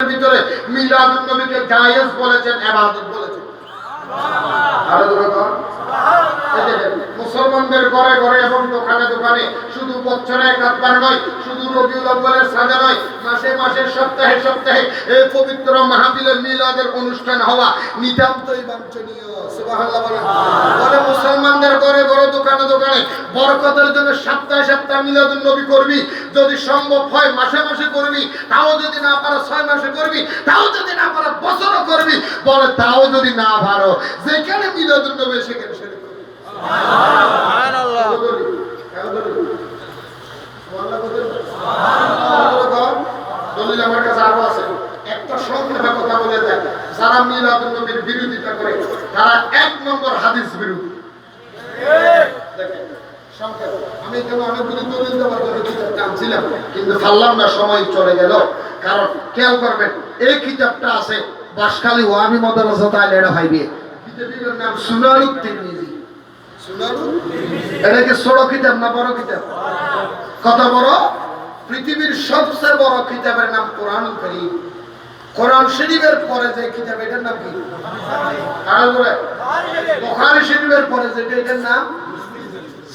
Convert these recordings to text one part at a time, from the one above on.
ভিতরে নবীকে জায়েজ বলেছেন বলেছেন। মুসলমানদের ঘরে ঘরে এবং দোকানে দোকানে শুধু বছরে নয়, শুধু রবিউল সাজা নয়, মাসে মাসে, সপ্তাহে সপ্তাহে এই পবিত্র মাহফিলের মিলাদের অনুষ্ঠান হওয়া নিতান্তই বাঞ্ছনীয়। বলে মুসলমানদের ঘরে ঘরে দোকানে দোকানে বরকতের জন্য সপ্তাহে সপ্তাহে মিলাদুন নবী করবি। যদি সম্ভব হয় মাসে মাসে করবি তাও যদি না পারো ছয় মাসে করবি তাও যদি না পারো বছরও করবি বলে তাও যদি না পারো যেখানে মিলাদুন নবী সেখানে সেরে করবি। দলিল আমার কাছে আরও আছে। একটা সংক্ষেপে কথা বলে দেয়। যারা মিলাদুন নবীর বিরোধিতা করে তারা এক নম্বর হাদিস বিরোধী। দেখেন, সংক্ষেপে। আমি এখানে অনেকগুলি দলিল দেওয়ার জন্য কিতাবটা আনছিলাম কিন্তু পারলাম না সময় চলে গেল। কারণ খেয়াল করবেন এই কিতাবটা আছে বাসখালী মাদ্রাসা তাই লেডা ভাইবে। কিতাবের নাম সুনারুত তিরমিজি। এটা কি ছোট কিতাব না বড় কিতাব? কত বড়? পৃথিবীর সবচেয়ে বড় কিতাবের নাম কোরআন কারীম। কোরআন শরীফের পরে যে কিতাব এটার নাম কি? আর বলে? বুখারী শরীফের পরে যেটা এটার নাম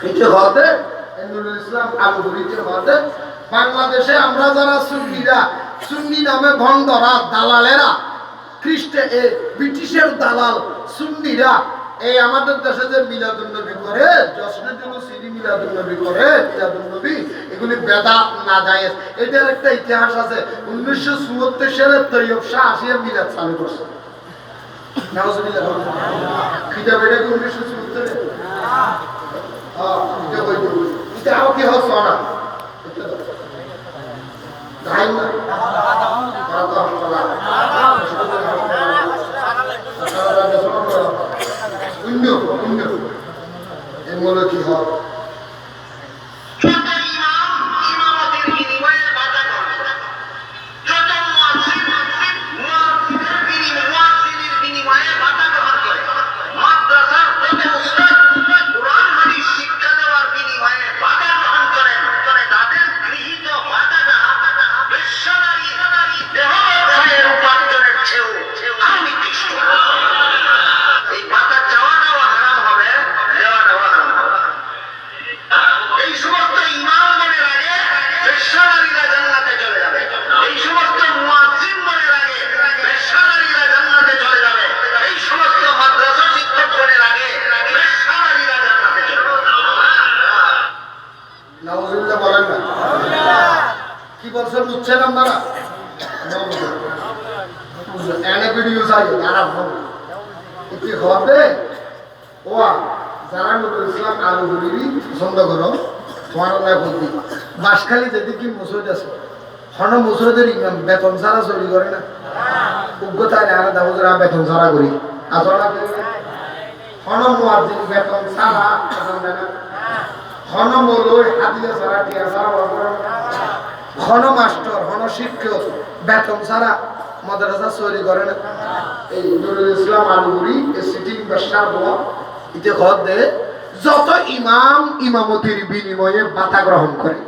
কিছু হতে ইসলাম হতে বাংলাদেশে আমরা যারা সুন্নিরা, সুন্নি নামে ভণ্ডরা, দালালেরা, খ্রিস্টে, এ ব্রিটিশের দালাল, সুন্নিরা এই আমাদের দেশে যে মিলাদুল নবী করে জশ্নের জন্য সিরি মিলাদুল নবী করে মিলাদুল নবী, এগুলি বেদাত না জায়েজ এটার একটা ইতিহাস আছে, উনিশশো চুয়াত্তর সালে তৈয়ব শাহ আসিয়া মিলাদ চালু করছে। উনিশশো চুয়াত্তরে হ্যাঁ কি হচ্ছে না? তারা তো শূন্য শূন্য এর এনে চাই খারাপ হবে কি হবে ও আলু গুলিবি পছন্দ করো, তোমার আল্লাহ বলবি বাসখালী যেদিকে মসজিদ আছে? হন মসজিদের ইমাম বেতন ছাড়া চুরি করে না? উগ্রতা নেই আর দাবো বেতন ছাড়া করি। আসলে হন মুয়াজ্জিন বেতন ছাড়া দেয় না। হন মৌলই হাতিয়া ছাড়া, টিয়া ছাড়া হন মাস্টার বেতন ছাড়া মাদ্রাসা চুরি করে না। এই নুরুল ইসলাম আলুগুড়ি সিটিং ব্যবসার দোয়া ইতে ঘর দে যত ইমাম ইমামতির বিনিময়ে বাতা গ্রহণ করে,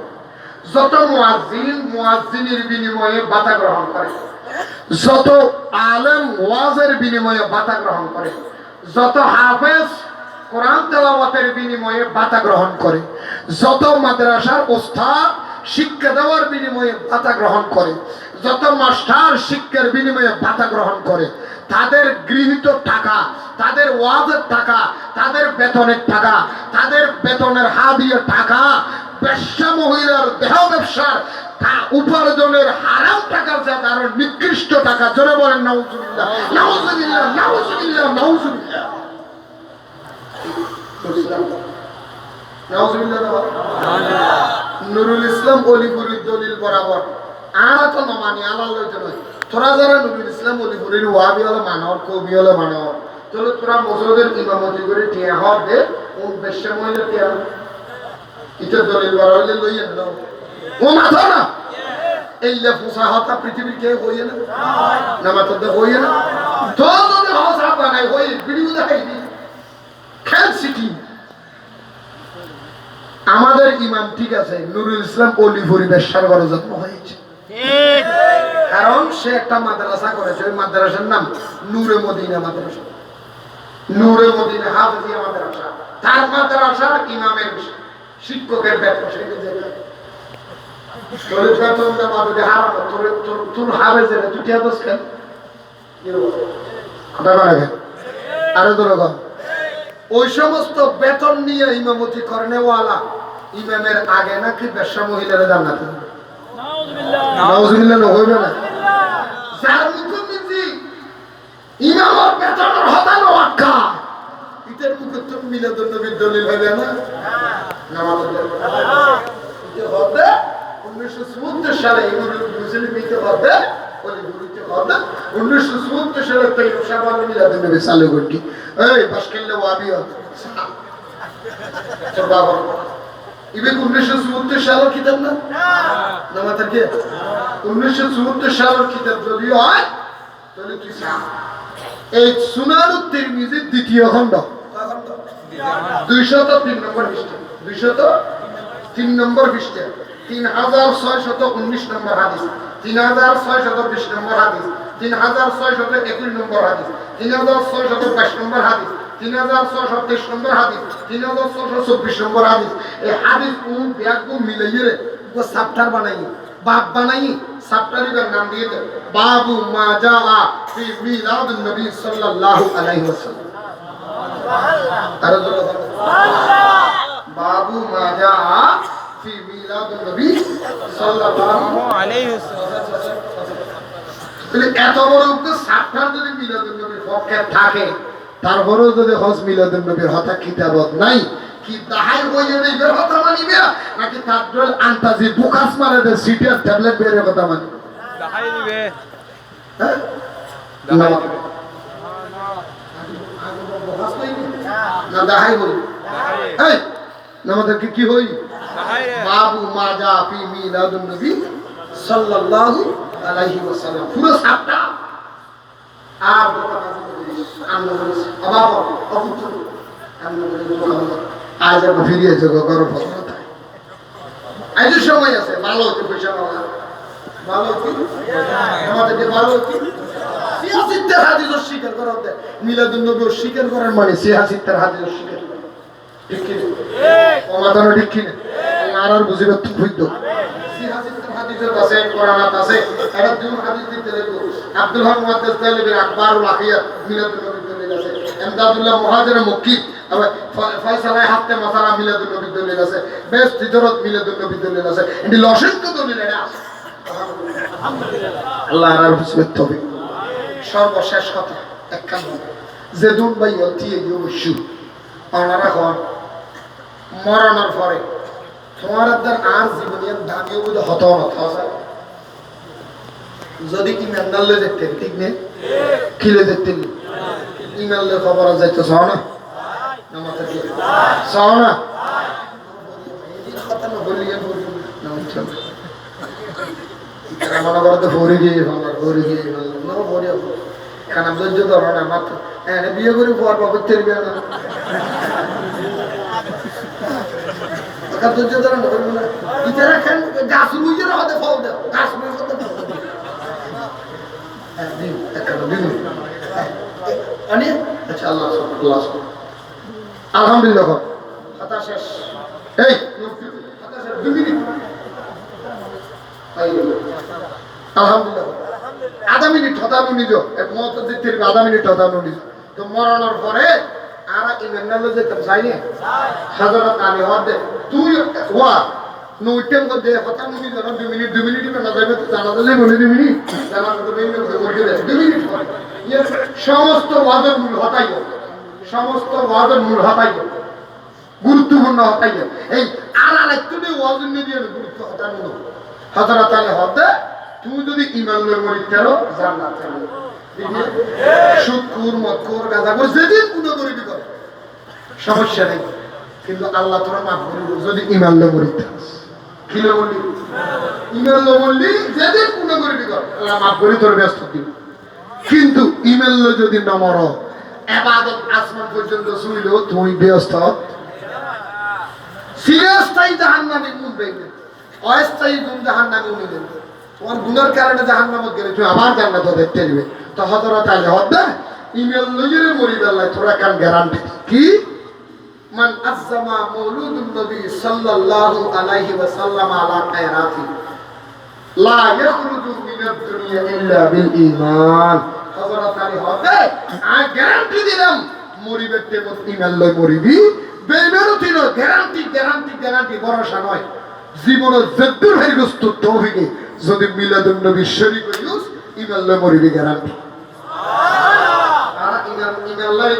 যত মুয়াজ্জিন মুয়াজ্জিনের বিনিময়ে বাতা গ্রহণ করে, যত আলেম ওয়াজের বিনিময়ে বাতা গ্রহণ করে, যত হাফেজ কোরআন তেলাওয়াতের বিনিময়ে বাতা গ্রহণ করে, যত মাদ্রাসার ওস্তাদ শিক্ষা দেওয়ার বিনিময়ে বাতা গ্রহণ করে যত মাস্টার শিক্ষার বিনিময়ে ভাতা গ্রহণ করে, তাদের গৃহীত টাকা, তাদের ওয়াজের টাকা, তাদের বেতনের টাকা, তাদের বেতনের হাদিয়ে টাকা ব্যবসা মহিলার দেহ ব্যবসার উপার্জনের হারাম টাকার যা আরও নিকৃষ্ট টাকা জোরে বলেন? নুরুল ইসলাম অলিপুরির দলিল বরাবর আর তো নমানি আলাল লইতে নয়। তোরা যারা নুরুল ইসলাম অলিপুরির ওয়াবি হলো কবি হলো মানব। তাহলে তোরা মসজিদের ইমামতি করে টিয়া হওয়ার দে কোন বেশ্যা মহিলা টিয়া ইটা দলিল বড় হইলে লইয়ে নাও। ও মাথা না? ফুসাহতা পৃথিবীর কে হইয়ে না? না হইয়ে না? হসা বানাই হই ভিডিও দেখাইবি খেল সিটি। আমাদের ইমাম ঠিক আছে, নুরুল ইসলাম অলি পরিবেশার বড় হয়েছে। কারণ সে একটা মাদ্রাসা করেছে, ওই মাদ্রাসার নাম নূরে মদিনা মাদ্রাসা। নূরে মদিনা হাফিজিয়া মাদ্রাসা। তার মাদ্রাসা ইমামের শিক্ষকের বেতন সে? আরও ওই সমস্ত বেতন নিয়ে আগে নাকি বেশ্যা মহিলারা জান্নাতে। নাউজুবিল্লাহ। না না। যার মুখে মিজি বেতনের হতানো আটকা। ইটের মুখে তো মিলাদুন নবীর দলিল হবে না। নামাজ হবে হবে উনিশশো চুয়াত্তর সালে মুসলিম হবে উনিশশো চুয়াত্তর সালে তৈরি সাবান নবী চালু করটি এই বাসকেল্লে ওয়াবি হবে তোর উনিশশো চুয়াত্তর সালের কিতাব না? নামাজের কে? উনিশশো চুয়াত্তর সালের কিতাব যদি হয় তাহলে এই সুনার তিরমিজির দ্বিতীয় খণ্ড। দুইশত তিন নম্বর পৃষ্ঠা। দুইশত তিন নম্বর পৃষ্ঠা। তিন হাজার ছয় শত উনিশ নম্বর হাদিস। তিন হাজার ছয় শত বিশ নম্বর হাদিস। তিন হাজার ছয় শত একুশ নম্বর হাদিস। তিন হাজার ছয় শত বাইশ নম্বর হাদিস। তিন হাজার ছয়শো তেইশ নম্বর তিন হাজার ছয়শো চব্বিশ নম্বর কোন ব্যাগ মিলাইয়ে সাপ্টার বানাই বাপ বানাই সাপ্টারিবার নাম দিয়ে বাবু মা। বাবু মা তাহলে এত বড় সাপ্টার যদি নবীর পক্ষে থাকে তারপরেও যদি হজ মিলাদুন নবীর হতা কিতাবত নাই কি তাহাই হইয়ে নিবে কথা মানিবে? নাকি তার আন্তাজি বুকাস মারে দে সিটির ট্যাবলেট বের কথা মানিবে? হ্যাঁ? না। না দাহাই হই এই আমাদেরকে কি হই? বাবু মাজা ফি মিলাদুন নবী সাল্লাল্লাহু আলাইহি ওয়াসাল্লাম। পুরো সাতটা। আর আমরা অপুত্র আজ আমরা গরম আজ সময় আছে ভালো হচ্ছে পয়সা পাওয়া ভালো হচ্ছে আমাদেরকে ভালো হচ্ছে সিয়াসিত্তের হাদিস স্বীকার করা হতে। মিলাদুন নবী স্বীকার করার মানে সিয়াসিত্তের হাদিস স্বীকার ঠিক কি? ঠিক। কি আর আর বুঝিবে তো খুঁজতো সিয়াসিত্তের হাদিসের কাছে কোরআনাত আছে। এটা দুই হাদিস দিতে লাগবে আব্দুল হক মুহাদ্দিস তালিবের আকবারুল আখিয়াত নবী এমদাদুল্লাহ মুহাজির মক্কি ফয়সালায় হাতে মাসালা মিলাদুন দলিল আছে বেশ তিজরত মিলাদুন নবী দলিল আছে। এটি লসেঙ্ক দলিল এটা আল্লাহ আর বুঝবে তবে সর্বশেষ কথা একখান যে দুন বাই অতি অবশ্য ওনারা হন। মরণের পরে তোমার আর জীবনের দামিও বুঝে হত যদি ইমানদার লে দেখতেন ঠিক নেই? কিলে দেখতেন? ইমান লে খবর যাইতো চাও না? চাও না? মনে করো তো ভরে গিয়ে ভালো ভরে গিয়ে ভালো ভরে খানা ধৈর্য ধরো না মাত্র হ্যাঁ বিয়ে করে পর তেল বিয়ে না ধৈর্য ধরো না করব না। ইতারা খান আনি আচ্ছা আল্লাহ আল্লাহ আলহামদুলিল্লাহ কথা শেষ। এই। আলহামদুলিল্লাহ। আধা মিনিট হতানো নিজ এক মত দিতে আধা মিনিট হতানো নিজ তো মরণের পরে আর ইমেনালে যেতাম চাইনি হাজারত আলী হদে তুই হওয়া। নইটেম করতে কথা মিনিট জানা দুই মিনিট দুই মিনিট না যাবে তো জানা দিলে বলে দুই মিনিট? জানা তো দুই মিনিট দুই মিনিট সমস্ত ওয়াদের মূল হতাই। সমস্ত ওয়াদের মূল হতাই গুরুত্বপূর্ণ হতাই এই আর একটু নিয়ে গুরুত্ব হতাই মূল হজরত তাহলে হবে তুমি যদি ইমান লই মরি তেরো মকুর গাদা করে যেদিন গরিবি করে। সমস্যা নেই। কিন্তু আল্লাহ তোরা মাফ করিব যদি ইমান লো মরি কি বললি? ইমান বললি যেদিন পুরো গরিবি আল্লাহ মাফ করি তোর ব্যস্ত দিব কিন্তু ইমেল যদি নমর এবাদত আসমান পর্যন্ত শুইল, তুমি ব্যস্ত। চিরস্থায়ী জাহান্নামে উঠবে অস্থায়ী গুণ জাহান্নামে উঠবে তোমার গুণের কারণে জাহান্নামত গেলে তুমি আবার জান্নাত দেখতে দিবে তো ইমেল লইরে মরি বেলায় তোরা কান গ্যারান্টি কি? মান আজ্জামা মৌলুদুন নবী সাল্লাল্লাহু আলাইহি ওয়া সাল্লাম আলা খায়রাতি লা ইয়াখরুজু মিনাদ দুনিয়া ইল্লা বিল ঈমান। আলী হবে আমি গ্যারান্টি দিলাম, মরিবে তেমন ইমান লই মরিবি। বেইমানও ছিল গ্যারান্টি গ্যারান্টি গ্যারান্টি ভরসা নয়। জীবন জেদ্দুর হয়ে গস্ত তৌফিকে। যদি মিলাদুন নবী শরীক হইউস ইমান লই মরিবি গ্যারান্টি আর ইমান ইমান লই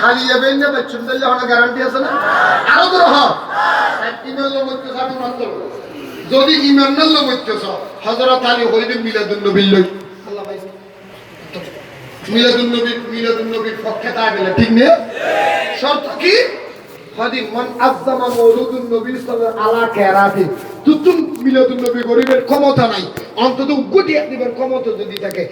খালি যাবেন না বাচ্চুন দিলে হন গ্যারান্টি আছে না? আরও তো রহ ইমান মধ্যে সাথে মাত্র যদি ইমান লই মধ্যে হযরত আলী হইলে মিলাদুন নবী লই। মিলাদুন নবী মিলাদুন নবীর পক্ষে তা গেলে ঠিক নেই? শর্ত কি? হাদি মান আজ্জামা মৌলুদুন নবী সাল্লাল্লাহু আলা কেরাতি। তুতুম মিলাদুন নবী গরিবের ক্ষমতা নাই। অন্তত গুটি দিবের ক্ষমতা যদি থাকে।